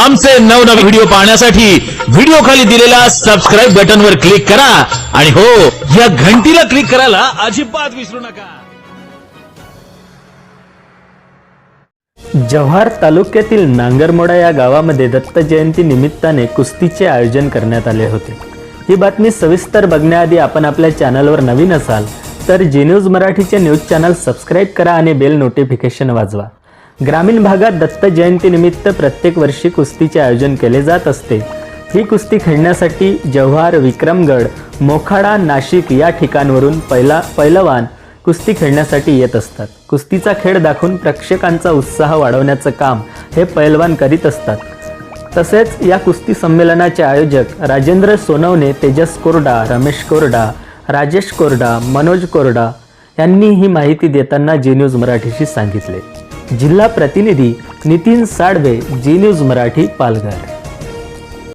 आमचे नवनवे व्हिडिओ पाहण्यासाठी व्हिडिओ खाली दिलेल्या सबस्क्राईब बटनवर क्लिक करा. आणि हो या घंटीला क्लिक करायला अजिबात विसरू नका. जव्हार तालुक्यातील नांगरमोडा या गावामध्ये दत्त जयंती निमित्ताने कुस्तीचे आयोजन करण्यात आले होते. ही बातमी सविस्तर बघण्याआधी आपण आपल्या चॅनलवर नवीन असाल तर जी न्यूज मराठीचे न्यूज चॅनल सबस्क्राईब करा आणि बेल नोटिफिकेशन वाजवा. ग्रामीण भागात दत्त जयंतीनिमित्त प्रत्येक वर्षी कुस्तीचे आयोजन केले जात असते. ही कुस्ती खेळण्यासाठी जव्हार विक्रमगड मोखाडा नाशिक या ठिकाणवरून पहिला पैलवान कुस्ती खेळण्यासाठी येत असतात. कुस्तीचा खेळ दाखवून प्रेक्षकांचा उत्साह वाढवण्याचं काम हे पैलवान करीत असतात. तसेच या कुस्ती संमेलनाचे आयोजक राजेंद्र सोनवणे तेजस कोरडा रमेश कोरडा राजेश कोरडा मनोज कोरडा यांनी ही माहिती देताना जी न्यूज मराठीशी सांगितले. जिल्हा प्रतिनिधी नितीन साडवे जी न्यूज मराठी पालघर.